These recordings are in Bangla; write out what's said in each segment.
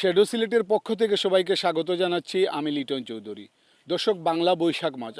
শেডো সিলেটের পক্ষ থেকে সবাইকে স্বাগত জানাচ্ছি। আমি লিটন চৌধুরী। দর্শক বাংলা বৈশাখ মাস।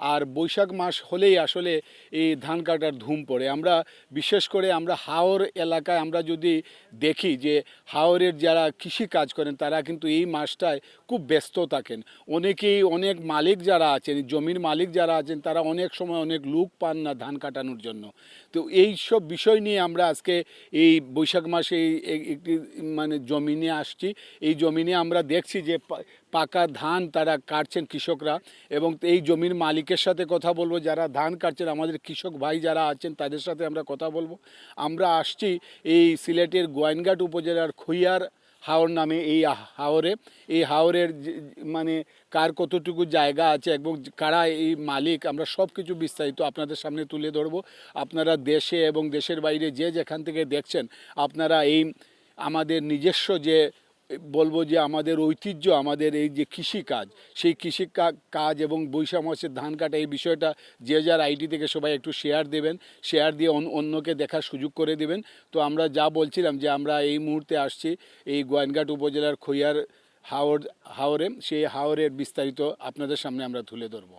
আর বৈশাখ মাস হলেই আসলে এই ধান কাটার ধুম পড়ে। আমরা বিশেষ করে আমরা হাওর এলাকায় আমরা যদি দেখি যে হাওরের যারা কৃষি কাজ করেন, তারা কিন্তু এই মাসটায় খুব ব্যস্ত থাকেন। অনেকেই অনেক মালিক যারা আছেন, জমির মালিক যারা আছেন, তারা অনেক সময় অনেক লোক পান না ধান কাটানোর জন্য। তো এই সব বিষয় নিয়ে আমরা আজকে এই বৈশাখ মাসে একটি মানে জমিনে আসছি। এই জমিনে আমরা দেখছি যে পাকা ধান তারা কাটছেন কৃষকরা এবং এই জমির মালিকের সাথে কথা বলব, যারা ধান কাটছেন, আমাদের কৃষক ভাই যারা আছেন তাদের সাথে আমরা কথা বলব। আমরা আসছি এই সিলেটের গোয়াইনঘাট উপজেলার খইয়ার হাওর নামে এই হাওরে। এই হাওরের মানে কার কতটুকু জায়গা আছে এবং কারা এই মালিক, আমরা সব কিছু বিস্তারিত আপনাদের সামনে তুলে ধরবো। আপনারা দেশে এবং দেশের বাইরে যে যেখান থেকে দেখছেন, আপনারা এই আমাদের নিজস্ব যে বলব যে আমাদের ঐতিহ্য, আমাদের এই যে কৃষি কাজ সেই কৃষি কাজ এবং বৈশাখ মাসের ধান কাটা এই বিষয়টা যে যার আইডি থেকে সবাই একটু শেয়ার দেবেন শেয়ার দিয়ে অন্যকে দেখার সুযোগ করে দেবেন। তো আমরা যা বলছিলাম যে আমরা এই মুহূর্তে আসছি এই গোয়াইনঘাট উপজেলার খৈয়ার হাওর হাওরে, সেই হাওরের বিস্তারিত আপনাদের সামনে আমরা তুলে ধরবো।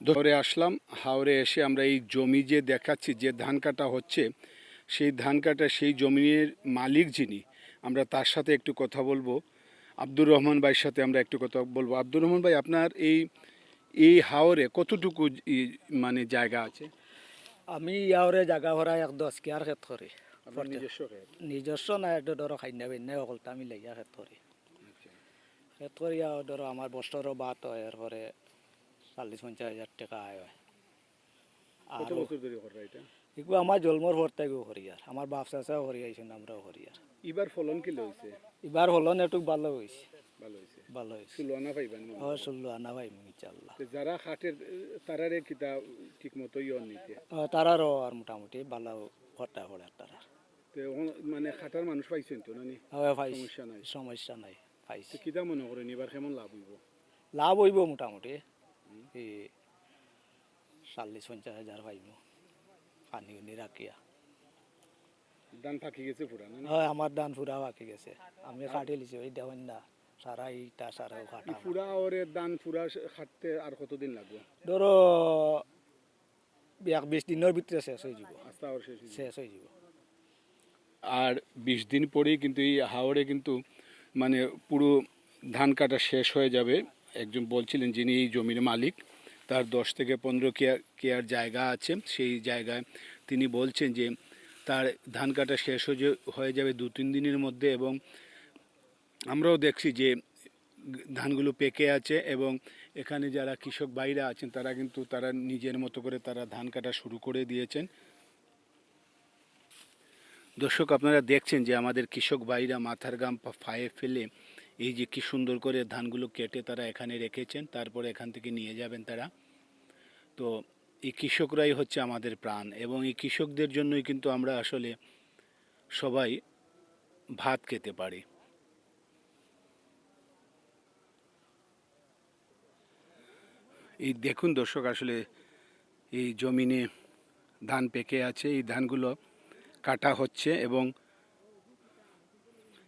ধরে আসলাম, হাওরে এসে আমরা এই জমি যে দেখাচ্ছি, যে ধান কাটা হচ্ছে, সেই ধান কাটা সেই জমির মালিক যিনি আমরা তার সাথে একটু কথা বলব। আব্দুর রহমান ভাইয়ের সাথে আমরা একটু কথা বলব। আব্দুর রহমান ভাই আপনার এই এই হাওরে কতটুকু মানে জায়গা আছে? আমি ইয়াওরে জাগা ভরা এক দশ কেয়ার খেত করি নিজস্ব না একটা ধরো খাইন্য ভিন্ন অকলটা আমি লেগিয়া খেত করি খেত করি আর ধরো আমার বছরও বাত হয় এরপরে চল্লিশ পঞ্চাশ হাজার টাকা আয় হয়। আর এগুলো আমার জন্মর ভর থেকেও করি আর আমার বাপ চাচাও করি আইসেন আমরাও করি আর এবার ফলন কি হয়েছে এবার হলো একটু ভালো হয়েছে ভালো হয়েছে ভালো হয়েছে সুলওয়ানা পাইবেন মনে হয়। ও শুনলো আনা ভাই ইনশাল্লাহ তো যারা হাটের তারারে কিতা ঠিক মতো ইয়ন নিতে তারারও আর মোটামুটি ভালো ঘরটা পড়ে তারা তো মানে হাটার মানুষ পাইছেন তো নানি সমস্যা নাই। সমস্যা নাই পাইছি। কিতা মনে করেন এবার কেমন লাভ হইব? লাভ হইব মোটামুটি। এই চল্লিশ পঞ্চাশ হাজার পাইব পানি উনি রাখিয়া। ধান ফাঁকি গেছে পুরা হয় আমার দান ফুরা বাকি গেছে। আমি কাটি লিছি ওই দেওয়ান না সারা ইটা সারা কাটা ফুরা ওরে ধান ফুরা খাটতে আর কতদিন লাগবে? ধরো এক বিশ দিনের ভিতরে শেষ হয়ে যাব। শেষ শেষ হয়ে যাব। আর বিশ দিন পরেই কিন্তু এই হাওড়ে কিন্তু মানে পুরো ধান কাটা শেষ হয়ে যাবে। একজন বলছিলেন যিনি এই জমির মালিক তার দশ থেকে পনেরো কেয়ার কেয়ার জায়গা আছে। সেই জায়গায় তিনি বলছেন যে তার ধান কাটা শেষ হয়ে যাবে দু, তিন দিনের মধ্যে এবং আমরাও দেখছি যে ধানগুলো পেকে আছে এবং এখানে যারা কৃষক ভাইরা আছেন, তারা কিন্তু তারা নিজের মতো করে তারা ধান কাটা শুরু করে দিয়েছেন। দর্শক, আপনারা দেখছেন যে আমাদের কৃষক ভাইরা মাথার গাম ফায়ে ফেলে এই যে কি সুন্দর করে ধানগুলো কেটে তারা এখানে রেখেছেন, তারপরে এখান থেকে নিয়ে যাবেন তারা। তো এই কৃষকরাই হচ্ছে আমাদের প্রাণ এবং এই কৃষকদের জন্যই কিন্তু আমরা আসলে সবাই ভাত খেতে পারি। এই দেখুন দর্শক, আসলে এই জমিনে ধান পেকে আছে, এই ধানগুলো কাটা হচ্ছে এবং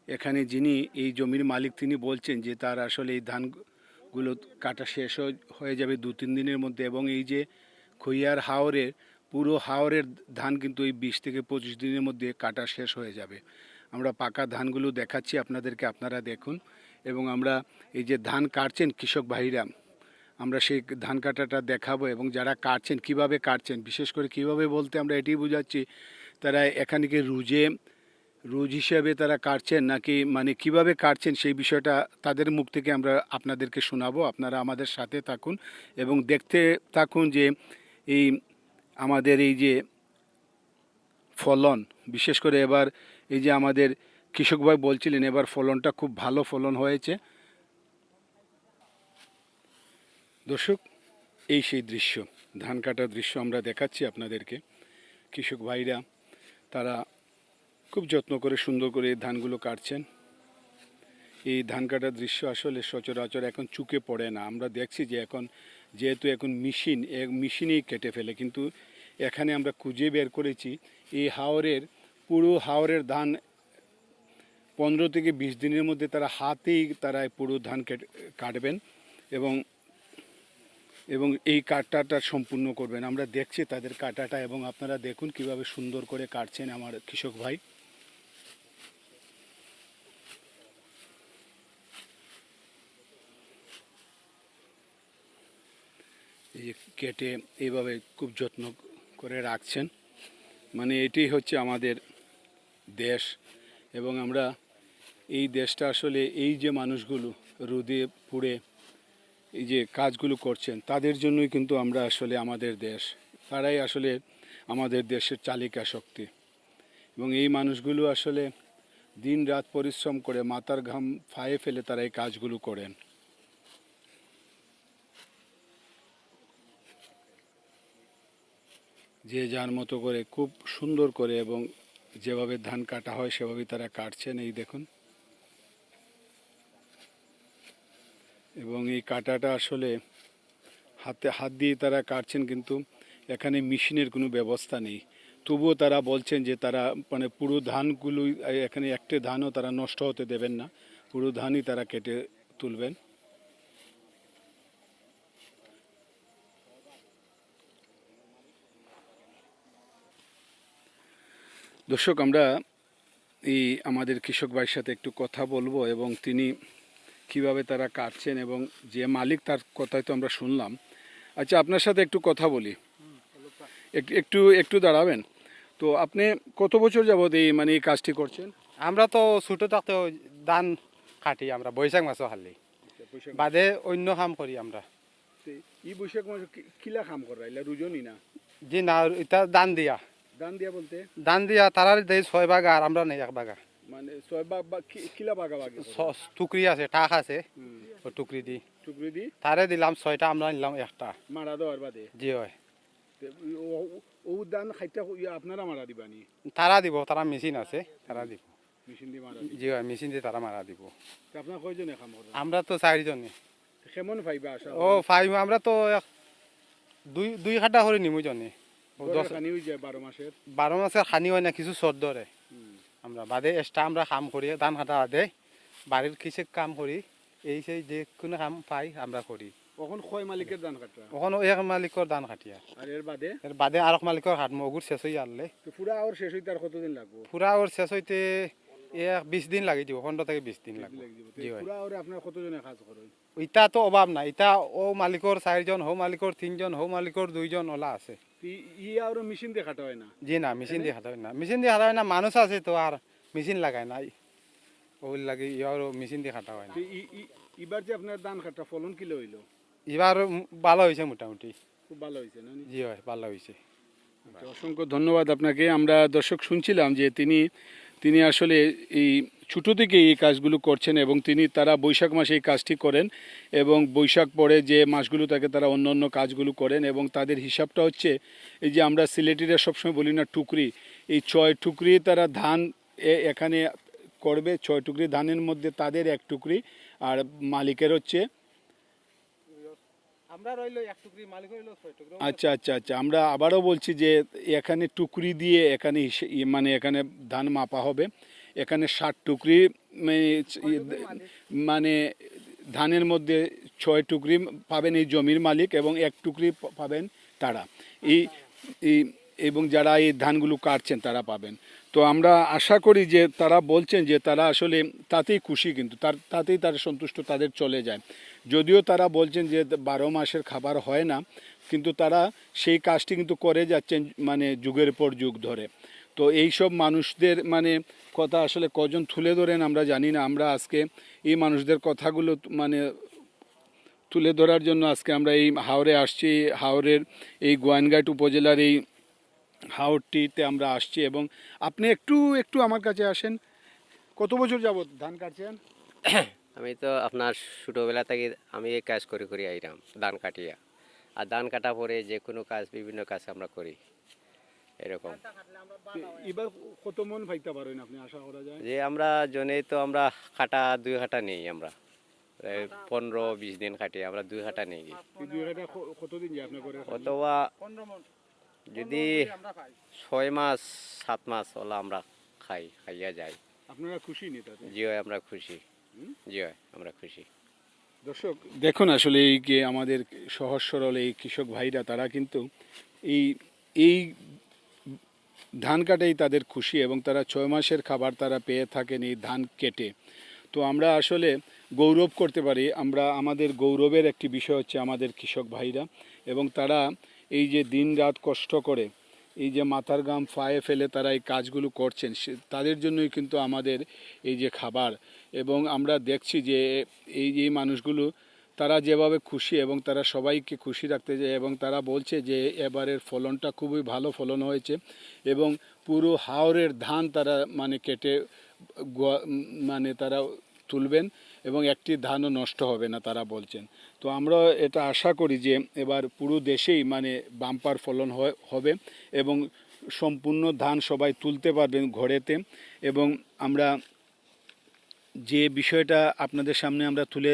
এখানে যিনি এই জমির মালিক তিনি বলছেন যে তার আসলে এই ধানগুলো কাটা শেষ হয়ে- যাবে দু তিন দিনের মধ্যে এবং এই যে খইয়ার হাওরের, পুরো হাওরের ধান কিন্তু এই বিশ থেকে পঁচিশ দিনের মধ্যে কাটা শেষ হয়ে যাবে। আমরা পাকা ধানগুলো দেখাচ্ছি, আপনাদেরকে আপনারা দেখুন। এবং আমরা এই যে ধান কাটছেন কৃষক ভাইরা, আমরা সেই ধান কাটাটা দেখাবো এবং যারা কাটছেন, কীভাবে কাটছেন, বিশেষ করে কীভাবে বলতে আমরা এটাই বোঝাচ্ছি, তারা এখানে কি রুজে, রুজ হিসাবে তারা কাটছেন নাকি মানে কীভাবে কাটছেন সেই বিষয়টা তাদের মুখ থেকে আমরা আপনাদেরকে শোনাবো। আপনারা আমাদের সাথে থাকুন এবং দেখতে থাকুন যে এই আমাদের এই যে ফলন, বিশেষ করে এবার এই যে আমাদের কৃষক ভাই বলছিলেন, এবার ফলনটা খুব ভালো ফলন হয়েছে। দর্শক, এই সেই দৃশ্য, ধান কাটার দৃশ্য আমরা দেখাচ্ছি আপনাদেরকে। কৃষক ভাইরা, তারা খুব যত্ন করে, সুন্দর করে ধানগুলো কাটছেন। এই ধান কাটার দৃশ্য আসলে সচরাচর এখন চুকে পড়ে না। আমরা দেখছি যে এখন যেহেতু এখন মেশিন মেশিনেই কেটে ফেলে। কিন্তু এখানে আমরা খুঁজে বের করেছি এই হাওরের, পুরো হাওরের ধান পনেরো থেকে বিশ দিনের মধ্যে তারা হাতেই তারা পুরো ধান কেটে- কাটবেন এবং এবং এই কাটাটা সম্পূর্ণ করবেন। আমরা দেখছি তাদের কাটাটা এবং আপনারা দেখুন কীভাবে সুন্দর করে কাটছেন আমার কৃষক ভাই। যে কেটে এইভাবে খুব যত্ন করে রাখছেন। মানে এটি হচ্ছে আমাদের দেশ এবং আমরা এই দেশটা আসলে এই যে মানুষগুলো রোদে পুড়ে এই যে কাজগুলো করছেন, তাদের জন্যই কিন্তু আমরা আসলে আমাদের দেশ। তারাই আসলে আমাদের দেশের চালিকা শক্তি। এবং এই মানুষগুলো আসলে দিন রাত পরিশ্রম করে মাথার ঘাম ফায়ে ফেলে তারা এই কাজগুলো করেন। যে যার মতো করে খুব সুন্দর করে এবং যেভাবে ধান কাটা হয়, সেভাবে তারা কাটছেন। এই দেখুন। এবং এই কাটাটা আসলে হাতে, হাত দিয়ে তারা কাটছেন, কিন্তু এখানে মেশিনের কোনো ব্যবস্থা নেই। তবুও তারা বলছেন যে তারা মানে পুরো ধানগুলো এখানে একটা ধানও তারা নষ্ট হতে দেবেন না। পুরো ধানই তারা কেটে তুলবেন। দর্শক আমরা এই আমাদের কৃষক ভাইয়ের সাথে একটু কথা বলব এবং তিনি কীভাবে তারা কাটছেন এবং যে মালিক তার কথাই তো আমরা শুনলাম। আচ্ছা আপনার সাথে একটু কথা বলি। এক- একটু একটু দাঁড়াবেন। তো আপনি কত বছর যাবত এই মানে এই কাজটি করছেন? আমরা তো ছোট থাকতে ধান কাটি আমরা বৈশাখ মাসও খালি বাদে অন্য কাম করি আমরা। ই বৈশাখ মাস কিলা কাম করা এলা রুজনি না? জি না এটা দান দিয়া। দান দিয়া বলতে? দান দিয়া তারা দেয় ছয় বাগা আর আমরা নেই এক বাগা মানে ছয় বা বা কি- কিলা বাগা বাগি টুকরি আছে টাক আছে। ও টুকরি দি। টুকরি দি? তারে দিলাম ছয়টা আমরা নিলাম একটা। মারা দেওয়ার বাদে? জি হয়। ও- দান খাইতে আপনারা মারা দিবানি তারা দিব তারা মেশিন আছে তারা দিব। মেশিন দিয়ে মারা জি হয় মেশিন দিয়ে তারা মারা দিব। আপনার কয়জনে কাম করেন আমরা তো চারিজনে কেমন পাইবা আশা ও ফাইভ আমরা তো দুই দুই খাটা করে নিমু জনে। বারো মাসের? হানি খানি হয় না কিছু চোর ধরে আমরা বাদে এক্সট্রা আমরা কাম করি ধান কাটা বাদে। বাড়ির কিছু কাম করি এই সেই যে কোনো কাম পাই আমরা করি। কখন কয় মালিকের দান কাটা? ওখানে এক মালিকর ধান কাটিয়া আর এর বাদে? এর বাদে আর এক মালিকর হাত মগুর শেষ হয়ে আনলে পুরা ওর শেষ হইতে আর কতদিন লাগবে? পুরা ওর শেষ হইতে এক বিশ দিন লাগি দিব পনেরো থেকে বিশ দিন লাগবে। যাব। জি হয়। আপনার কতজনে কাজ করেন ইটা তো অভাব নাই ইটা ও মালিকর চারজন হো মালিকর তিনজন হো মালিকর দুইজন ওলা আছে। ই- আর মেশিন দিয়ে হয় না? জি না মেশিন দিয়ে হাতা হয় না। মেশিন দিয়ে হাতা হয় না মানুষ আছে তো আর মেশিন লাগায় না ওই লাগে ইয়ার মেশিন দিয়ে খাটা হয় না। এবার যে আপনার ধান কাটা ফলন কিলো হইল? এবার ভালো হয়েছে মোটামুটি। খুব ভালো হয়েছে না জি হয় ভালো হয়েছে অসংখ্য ধন্যবাদ আপনাকে। আমরা দর্শক শুনছিলাম যে তিনি তিনি আসলে এই ছোটো থেকে এই কাজগুলো করছেন এবং তিনি, তারা বৈশাখ মাসে এই কাজটি করেন এবং বৈশাখ পরে যে মাসগুলো থাকে তারা অন্য অন্য কাজগুলো করেন এবং তাদের হিসাবটা হচ্ছে এই যে আমরা সিলেটিরা সবসময় বলি না টুকরি, এই ছয় টুকরি তারা ধান এখানে করবে, ছয় টুকরি ধানের মধ্যে তাদের এক টুকরি আর মালিকের হচ্ছে আমরা রইল এক টুকরি মালিক রইল ছয় টুকরো আচ্ছা আচ্ছা আচ্ছা। আমরা আবারও বলছি যে এখানে টুকরি দিয়ে এখানে মানে এখানে ধান মাপা হবে। এখানে ষাট টুকরি মানে মানে ধানের মধ্যে ছয় টুকরি পাবেন এই জমির মালিক এবং এক টুকরি পাবেন তারা। এই এই এবং যারা এই ধানগুলো কাটছেন তারা পাবেন। তো আমরা আশা করি যে তারা বলছেন যে তারা আসলে তাতেই খুশি কিন্তু তার তাতেই তারা সন্তুষ্ট তাদের চলে যায়। যদিও তারা বলছেন যে বারো মাসের খাবার হয় না, কিন্তু তারা সেই কাজটি কিন্তু করে যাচ্ছেন মানে যুগের পর যুগ ধরে। তো এই সব মানুষদের মানে কথা আসলে কজন তুলে ধরেন আমরা জানি না। আমরা আজকে এই মানুষদের কথাগুলো মানে তুলে ধরার জন্য আজকে আমরা এই হাওড়ে আসছি। হাওড়ের এই গোয়াইনঘাট উপজেলার এই হাওড়টিতে আমরা আসছি এবং আপনি একটু একটু আমার কাছে আসেন। কত বছর যাবত ধান কাটছেন? আমি তো আপনার ছোটোবেলা থেকে আমি এই কাজ করে করি আইলাম ধান কাটিয়া। আর ধান কাটা পরে যে কোনো কাজ বিভিন্ন কাজ আমরা করি। এরকম। এবার কত মন পাইতে পারেন আপনি আশা করা যায়? যে আমরা জনে তো আমরা কাটা দুই হাঁটা নেই আমরা। পনেরো বিশ দিন কাটি আমরা দুই হাঁটা আপনি করে অথবা যদি ছয় মাস সাত মাস হলো আমরা খাই খাইয়া যাই। আপনারা খুশি জি আমরা খুশি। জি আমরা খুশি। দর্শক দেখুন আসলে এই যে আমাদের সহজ সরল এই কৃষক ভাইরা তারা কিন্তু এই এই ধান কাটাই তাদের খুশি এবং তারা ছয় মাসের খাবার তারা পেয়ে থাকেন এই ধান কেটে। তো আমরা আসলে গৌরব করতে পারি আমরা আমাদের গৌরবের একটি বিষয় হচ্ছে আমাদের কৃষক ভাইরা এবং তারা এই যে দিন রাত কষ্ট করে এই যে মাথার গাম ফায়ে ফেলে তারা এই কাজগুলো করছেন তাদের জন্যই কিন্তু আমাদের এই যে খাবার। এবং আমরা দেখছি যে এই যে মানুষগুলো, তারা যেভাবে খুশি এবং তারা সবাইকে খুশি রাখতে যায় এবং তারা বলছে যে এবারের ফলনটা খুবই ভালো ফলন হয়েছে এবং পুরো হাওরের ধান তারা মানে কেটে মানে তারা তুলবেন। এবং একটি ধানও নষ্ট হবে না তারা বলছেন। তো আমরা এটা আশা করি যে এবার পুরো দেশেই মানে বাম্পার ফলন হবে এবং সম্পূর্ণ ধান সবাই তুলতে পারবেন ঘরেতে এবং আমরা যে বিষয়টা আপনাদের সামনে আমরা তুলে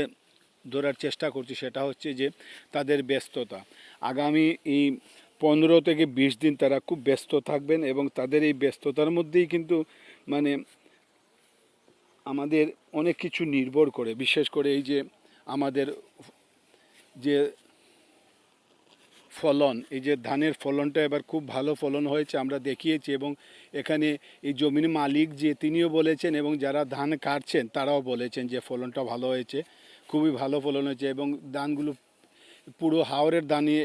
ধরার চেষ্টা করছি সেটা হচ্ছে যে তাদের ব্যস্ততা। আগামী এই পনেরো থেকে বিশ দিন তারা খুব ব্যস্ত থাকবেন এবং তাদের এই ব্যস্ততার মধ্যেই কিন্তু মানে আমাদের অনেক কিছু নির্ভর করে, বিশেষ করে এই যে আমাদের যে ফলন, এই যে ধানের ফলনটা এবার খুব ভালো ফলন হয়েছে, আমরা দেখিয়েছি এবং এখানে এই জমির মালিক যে তিনিও বলেছেন এবং যারা ধান কাটছেন তারাও বলেছেন যে ফলনটা ভালো হয়েছে, খুবই ভালো ফলন হয়েছে এবং ধানগুলো পুরো হাওরের ধানে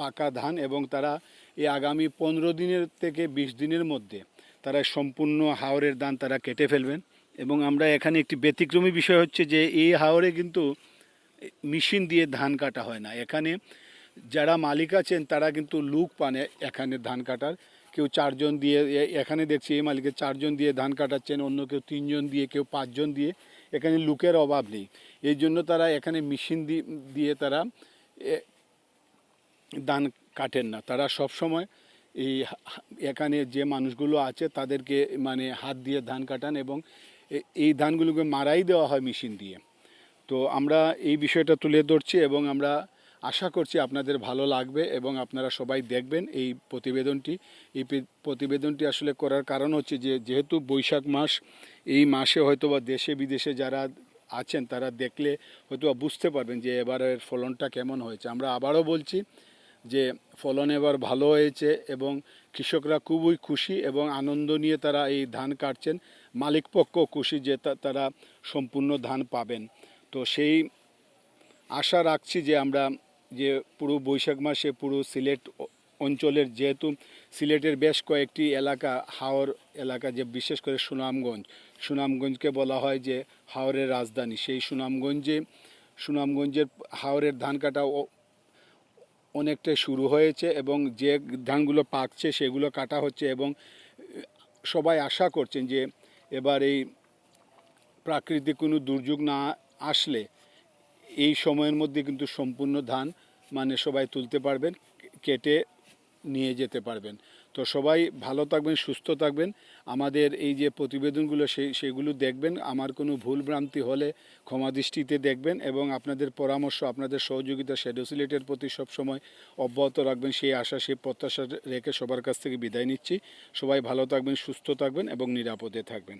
পাকা ধান এবং তারা এই আগামী পনেরো দিনের থেকে বিশ দিনের মধ্যে তারা সম্পূর্ণ হাওরের ধান তারা কেটে ফেলবেন। এবং আমরা এখানে একটি ব্যতিক্রমী বিষয় হচ্ছে যে এই হাওরে কিন্তু মেশিন দিয়ে ধান কাটা হয় না। এখানে যারা মালিক আছেন, তারা কিন্তু লুক পানে এখানে ধান কাটার। কেউ চারজন দিয়ে এখানে দেখছি এই মালিকের চারজন দিয়ে ধান কাটাচ্ছেন, অন্য কেউ তিনজন দিয়ে, কেউ পাঁচজন দিয়ে। এখানে লুকের অভাব নেই। এই জন্য তারা এখানে মেশিন দিয়ে তারা ধান কাটেন না। তারা সব সময় এই এখানে যে মানুষগুলো আছে, তাদেরকে মানে হাত দিয়ে ধান কাটান এবং এই ধানগুলোকে মারাই দেওয়া হয় মেশিন দিয়ে। তো আমরা এই বিষয়টা তুলে ধরছি এবং আমরা আশা করছি আপনাদের ভালো লাগবে এবং আপনারা সবাই দেখবেন এই প্রতিবেদনটি। এই প্রতিবেদনটি আসলে করার কারণ হচ্ছে যে, যেহেতু বৈশাখ মাস, এই মাসে হয়তো বা দেশে বিদেশে যারা আছেন তারা দেখলে হয়তো বুঝতে পারবেন যে এবারের ফলনটা কেমন হয়েছে। আমরা আবারও বলছি যে ফলন এবার ভালো হয়েছে এবং কৃষকরা খুবই খুশি এবং আনন্দ নিয়ে তারা এই ধান কাটছেন। মালিক পক্ষ খুশি যে তারা সম্পূর্ণ ধান পাবেন। তো সেই আশা রাখছি যে আমরা যে পুরো বৈশাখ মাসে পুরো সিলেট অঞ্চলের যেহেতু সিলেটের বেশ কয়েকটি এলাকা, হাওর এলাকা যে বিশেষ করে সুনামগঞ্জ, সুনামগঞ্জকে বলা হয় যে হাওরের রাজধানী। সেই সুনামগঞ্জে, সুনামগঞ্জের হাওরের ধান কাটা অনেকটাই শুরু হয়েছে এবং যে ধানগুলো পাকছে সেগুলো কাটা হচ্ছে এবং সবাই আশা করছেন যে এবার এই প্রাকৃতিক কোনো দুর্যোগ না আসলে এই সময়ের মধ্যে কিন্তু সম্পূর্ণ ধান মানে সবাই তুলতে পারবেন, কেটে নিয়ে যেতে পারবেন। তো সবাই ভালো থাকবেন, সুস্থ থাকবেন। আমাদের এই যে প্রতিবেদনগুলো, সেই, সেগুলো দেখবেন। আমার কোনো ভুল ভ্রান্তি হলে ক্ষমা দৃষ্টিতে দেখবেন এবং আপনাদের পরামর্শ, আপনাদের সহযোগিতা শ্যাডো সিলেটের প্রতি সবসময় অব্যাহত রাখবেন। সেই আশা, সেই প্রত্যাশা রেখে সবার কাছ থেকে বিদায় নিচ্ছি। সবাই ভালো থাকবেন, সুস্থ থাকবেন এবং নিরাপদে থাকবেন।